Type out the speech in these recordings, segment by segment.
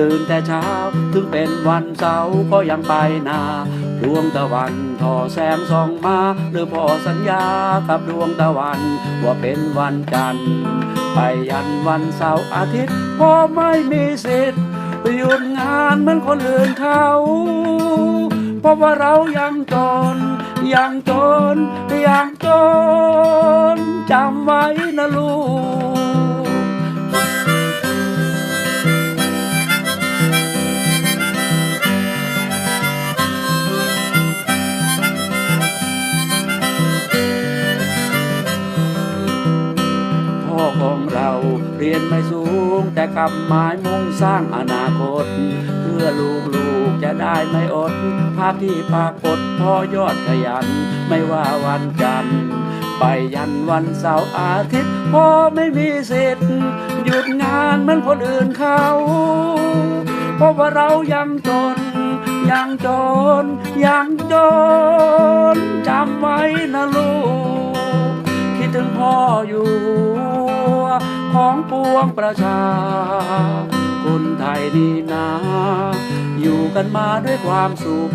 ตื่นแต่เช้า ถึงเป็นวันเสาร์ก็ยังไปนาดวงตะวันทอแสงส่องมา หรือพอสัญญากับดวงตะวัน ว่าเป็นวันจันทร์ไปยันวันเสาร์อาทิตย์พอไม่มีสิทธิ์หยุดงานเหมือนคนอื่นเขาเพราะว่าเรายังจน ยังจน ยังจนจำไว้นะลูก ยนไม่สูง แต่กำหมายมุ่งสร้างอนาคต เพื่อลูกๆจะได้ไม่อด ภาพที่ปรากฏพ่อยอดขยัน ไม่ว่าวันจันทร์ไปยันวันเสาร์อาทิตย์พ่อไม่มีสิทธิ์หยุดงานเหมือนคนอื่นเขาเพราะว่าเรายังจน ยังจน ยังจนจำไว้นะลูก คิดถึงพ่ออยู่ ของปวงประชา คนไทยนี่นา อยู่กันมาด้วยความสุข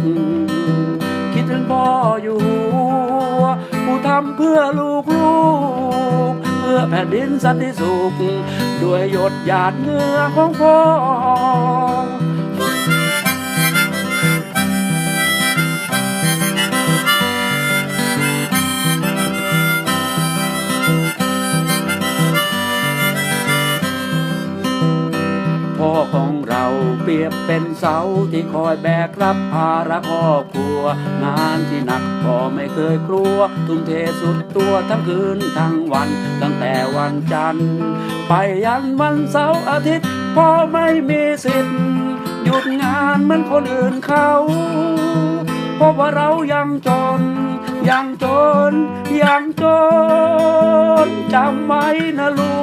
คิดถึงพ่ออยู่ผู้ทำเพื่อลูกลูก เพื่อแผ่นดินสันติสุข ด้วยหยดหยาดเหงื่อของพ่อ เปรียบเป็นเสาที่คอยแบกรับภาระครอบครัว งานที่หนักพ่อไม่เคยกลัว ทุ่มเทสุดตัวทั้งคืนทั้งวัน ตั้งแต่วันจันทร์ ไปยันวันเสาร์อาทิตย์พ่อไม่มีสิทธิ์ หยุดงานเหมือนคนอื่นเขาเพราะว่าเรายังจน ยังจน ยังจนจำไว้นะลูก